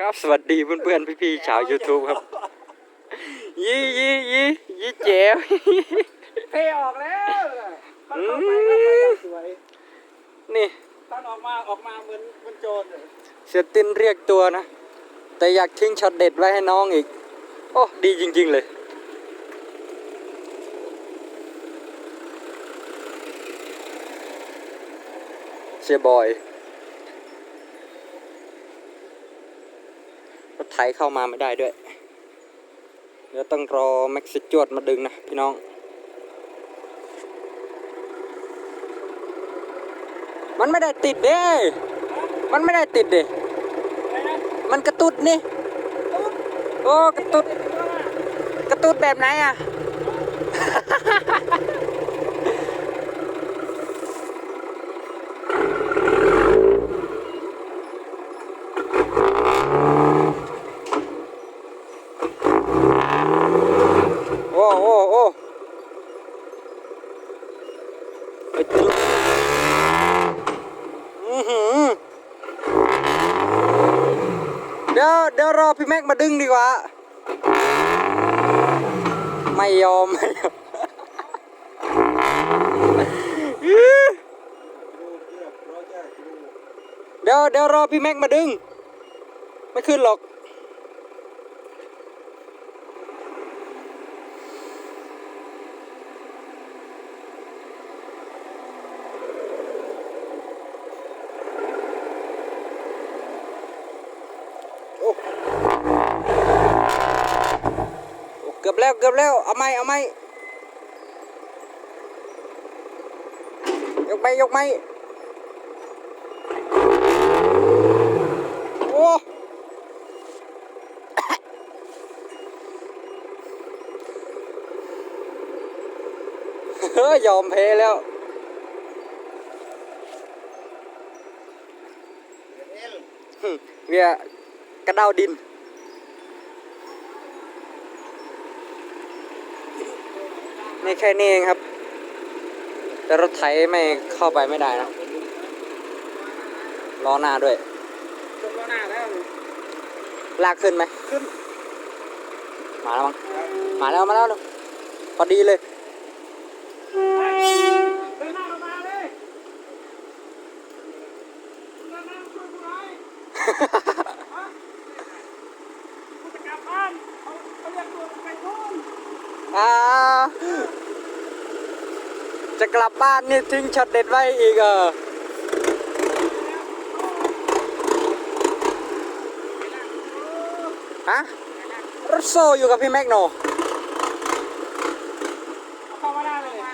ครับสวัสดีเพื่อนเพื่อนพี่พี่ๆชาว YouTube ครับ ยี่ยี่ยี่ยี่เจ๋วเทออกแล้วตอนเข้าไปอืมเข้าไปก็สวยนี่ตอนออกมาออกมาเหมือนเหมือนโจรเลยเสียตินเรียกตัวนะ แต่อยากทิ้งช็อตเด็ดไว้ให้น้องอีก โอ้ดีจริง ๆ เลยเสียบอย รถไถเข้ามาไม่ได้ด้วยเดี๋ยวต้องรอแม็กซิจวดมาดึงนะพี่น้อง มันไม่ได้ติดเด้ มันไม่ได้ติดเด้ มันกระตุดนี่ โอ้ กระตุด กระตุดแบบไหนอะ โอ้โอ้โอ้ไอ้ตุ๊ดอื้อหือ เดี๋ยวเดี๋ยวร อพี่แม็กมาดึงดีกว่า ไม่ยอมไม่ยอมเดี๋ยวเดี๋ยวรอพี่แม็กมาดึง ไม่ขึ้นหรอก โอ้โอ้เกือบ แล้วเกือบแล้วเอาไหมเอาไหมยกไหมยกไหมโอ้เฮ้ยยอมแพ้แล้วหึเวียกระเด้าดิน นี่แค่นี้เองครับ แต่รถไถไม่เข้าไปไม่ได้นะล้อหน้าด้วยจมแล้วหน้าแล้วลากขึ้นไหมขึ้น มาแล้วมั้งมาแล้วมาแล้วเร็วพอดีเลย เดินหน้าออกมาเลยเดินหน้าช่วยกูหน่อยฮะกูจะกลับบ้านเขาเขาเรียกตัวไปทุ่ง อ่า จะกลับบ้านนี่ทิ้งช็อตเด็ดไว้อีกเออฮะรถโซ่อยู่กับพี่แม็กโนเอาเข้ามาได้เลยฮะ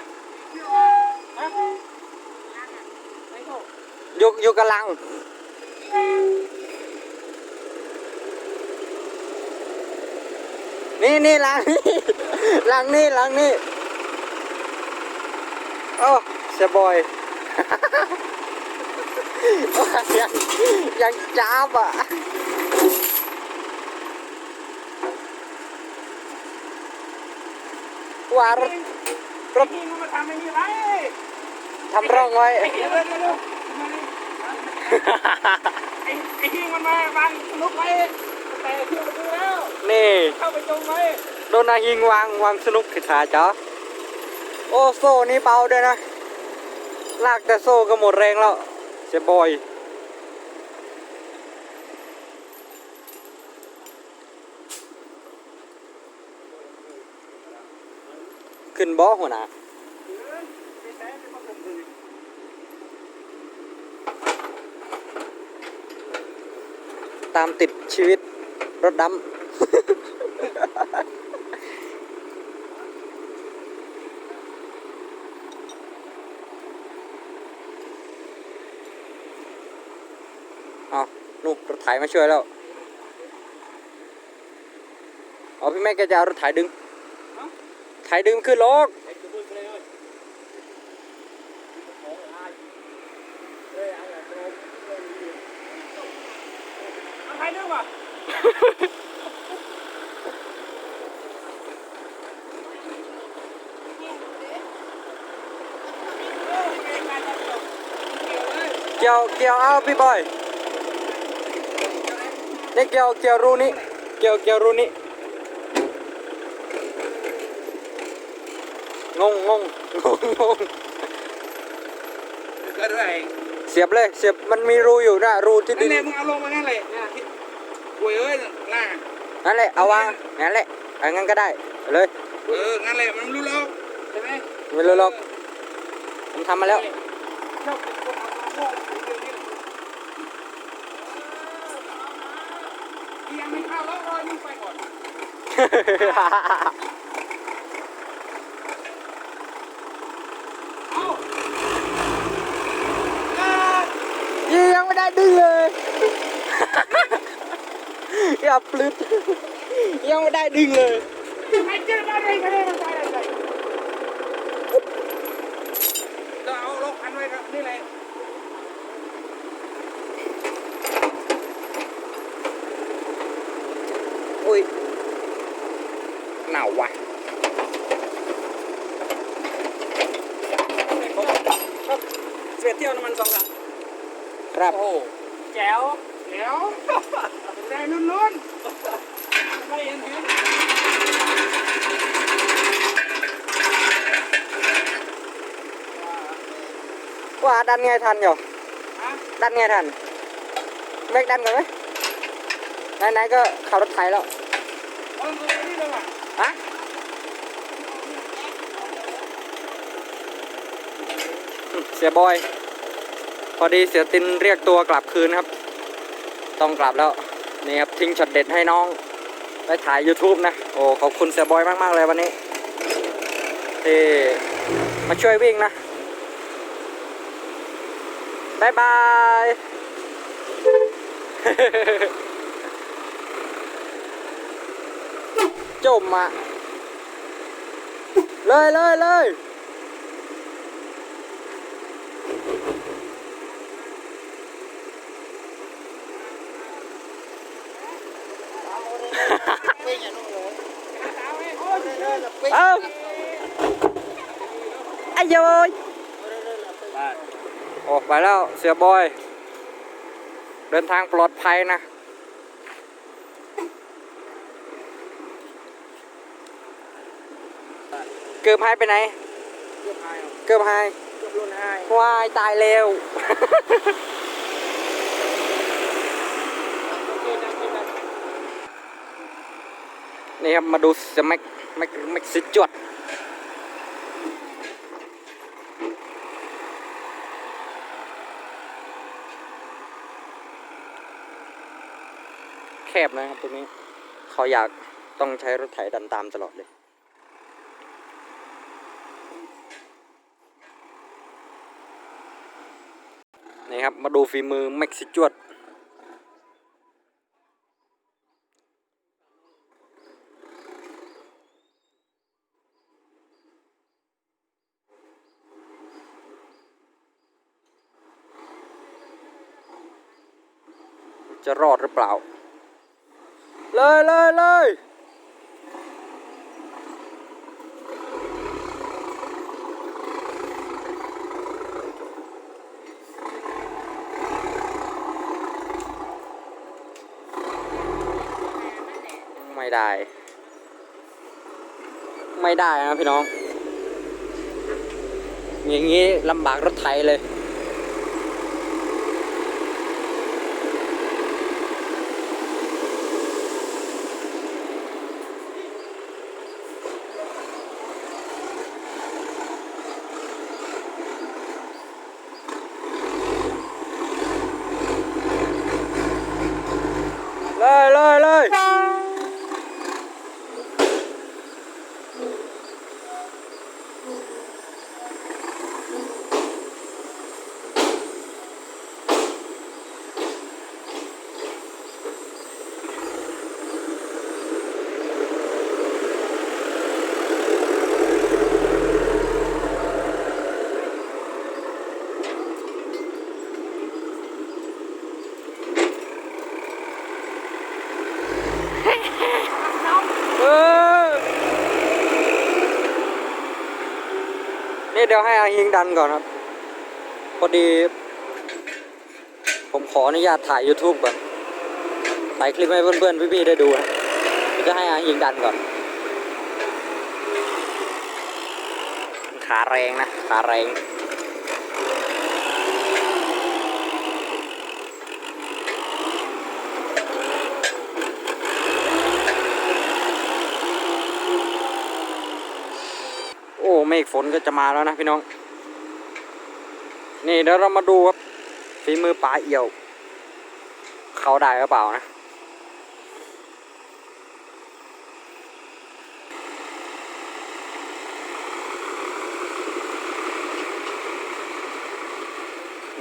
ไม่ถูกอยู่อยู่กับลังนี่นี่ลังนี่ลังนี่ลังนี่ โอ้เสียบอย ยังยังจ้าบอะว่ารถรถพี่มึงมาทำไอ้นี่ไรทำร่องไว้ ไอ้เหี้ยเร็วเร็วมานี่ไอ้ไอ้ที่มันมาบังลุกไว้แต่เที่ยวมาดูแล้ว นี่ เข้าไปจงไว้ โดนนายิงวางวางสนุกขึ้นขาจ้ะ โอ้โซ่นี่เบาด้วยนะ ลากแต่โซ่ก็หมดแรงแล้วเสียบอยขึ้นบ่หัวหน้าตามติดชีวิตรถดำ เอานู่นรถไถมาช่วยแล้วเอาพี่แม่แกจะเอารถไถดึงไถดึงขึ้นลกใครนึกวะเกี่ยวเกี่ยวเอาพี่บอย นี่เกี่ยวเกี่ยวรูนี้เกี่ยวเกี่ยวรูนี้งงงงงงงงเกิดอะไรเสียบเลยเสียบมันมีรูอยู่นะรูที่ดินั่นนแหละมึงเอาลงมางั้นเลยเนี่ยที่โวยเอ้ยล่านั่นแหละเอาวางงั้นแหละเอางั้นก็ได้เอาเลยเออ งั้นเลยมันรู้แล้วใช่ไหมไม่รู้หรอกผมทำมาแล้ว ชอบเป็นคนเอาโม่ถึง เอียงไม่เข้าแล้วรอยมึงไปก่อนเอาเอ้ยยี่ยังไม่ได้ดึงเลย อย่าปลื้ดยังไม่ได้ดึงเลยใครเจอมาได้ใครได้มาได้ได้ต้องเอาล็อกพันไว้ครับนี่แหละ อุ้ยหนาวว่ะ เสียเที่ยวน้ำมันสองถัง ครับโอ้แจ๋วแจ๋วแรงนุ่นๆไม่เห็นเห็นว่าดันไงทันอยู่ฮะดันไงทันแม็กดันกันไหมไหนๆก็ขับรถไถแล้วเอาตัวนี้เลยว่ะฮะเสียบอย พอดีเสียตินเรียกตัวกลับคืนครับ ต้องกลับแล้ว นี่ครับทิ้งช็อตเด็ดให้น้อง ไปถ่าย YouTube นะ โอ้ขอบคุณเสียบอยมาก ๆ เลยวันนี้ที่มาช่วยวิ่งนะบายบาย จมอะ เลยเลยเลย เอาไอ้โยยออกไปแล้วเสียบอย เดินทางปลอดภัยนะ เกือบหายไปไหน เกือบหายเกือบหายเกือบรุนหายควายตายเร็ว นี่ครับ มาดูสแม็กแม็กแม็กซิจวดแคบนะครับตรงนี้เขาอยากต้องใช้รถไถดันตามตลอดเลย นี่ครับ มาดูฝีมือแม็กซิจวด จะรอดหรือเปล่า เลยเลยเลยไม่ได้ ไม่ได้นะพี่น้อง อย่างนี้ลำบากรถไถเลยเลยเลยเลยเออนี่ เดี๋ยวให้อาฮิงดันก่อนครับ พอดี ผมขออนุญาตถ่าย YouTube ก่อน ถ่ายคลิปให้เพื่อนๆพี่ๆได้ดูนะเดี๋ยวจะให้อายิงดันก่อน ขาแรงนะ ขาแรง โอ้เม ฆฝนก็จะมาแล้วนะพี่น้อง นี่เดี๋ยวเรามาดูครับฝีมือปลาเอี่ยว เขาได้หรือเปล่านะ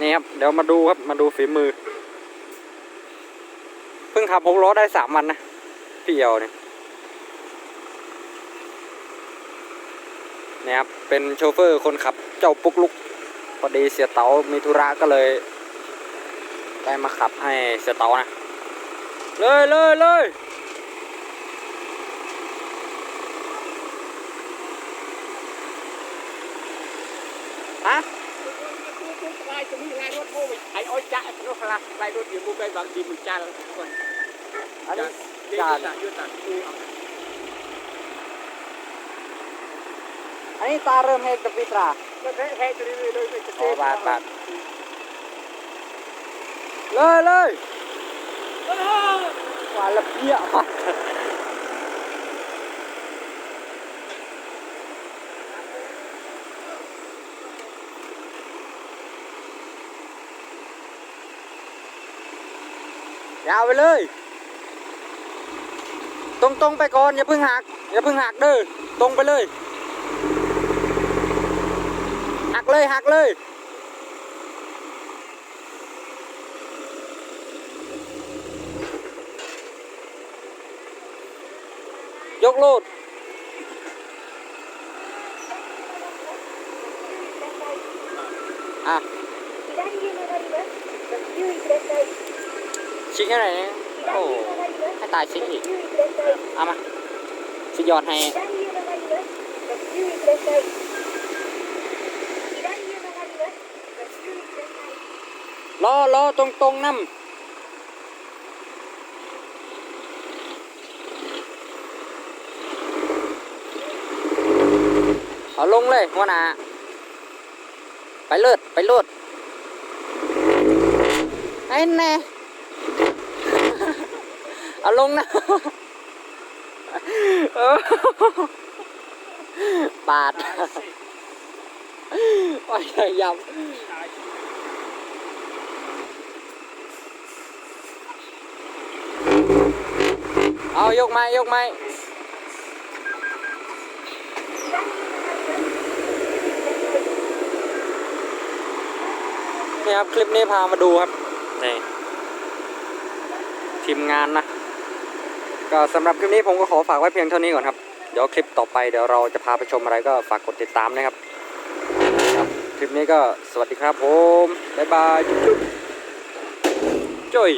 นี่ครับเดี๋ยวมาดูครับมาดูฝีมือ เพิ่งขับหกล้อได้สามวันนะ พี่เอี่ยวเนี่ย นี่ยครับเป็นโชเฟอร์คนขับเจ้าปุกลุกพอดีเสียเต๋ามีธุระก็เลย ได้มาขับให้เสียเต๋านะ เลยเลยเลยฮะลายจะมีลายรถโม่ไอ้อ้อยจ้ารถพลักลายรถอยู่มุกไปบางทีมึงจ้าแล้วคนอันนี้จาจานนยุทธาดูเอา อันนี้ตาเริ่มให้กับพิตราก็แท้แท้จะได้เลยไม่จะอ๋อบาทบาทเลยเลยหวานละเพี้ยมากยาวไปเลยตรงตรงๆไปก่อนอย่าเพิ่งหักอย่าเพิ่งหักเด้อตรงไปเลย เลยหักเลย ยกโลดอ่ะชิ้นแค่ไหนโอ้ให้ตายชิ้นอีกเอามาสิยอดให้ い。รอรอตรงตรงๆน้ำเอาลงเลยหัวหน้าไปเลิศไปเลิศไอ้แน่เอาลงนะเออปาดไปเลยย เอายกไม้ยกไม้นี่ครับคลิปนี้พามาดูครับนี่ทีมงานนะ ก็สำหรับคลิปนี้ผมก็ขอฝากไว้เพียงเท่านี้ก่อนครับ เดี๋ยวคลิปต่อไปเดี๋ยวเราจะพาไปชมอะไรก็ฝากกดติดตามนะครับครับคลิปนี้ก็สวัสดีครับผม บ๊ายบายจุ๊บจุ๊บจุ๊ย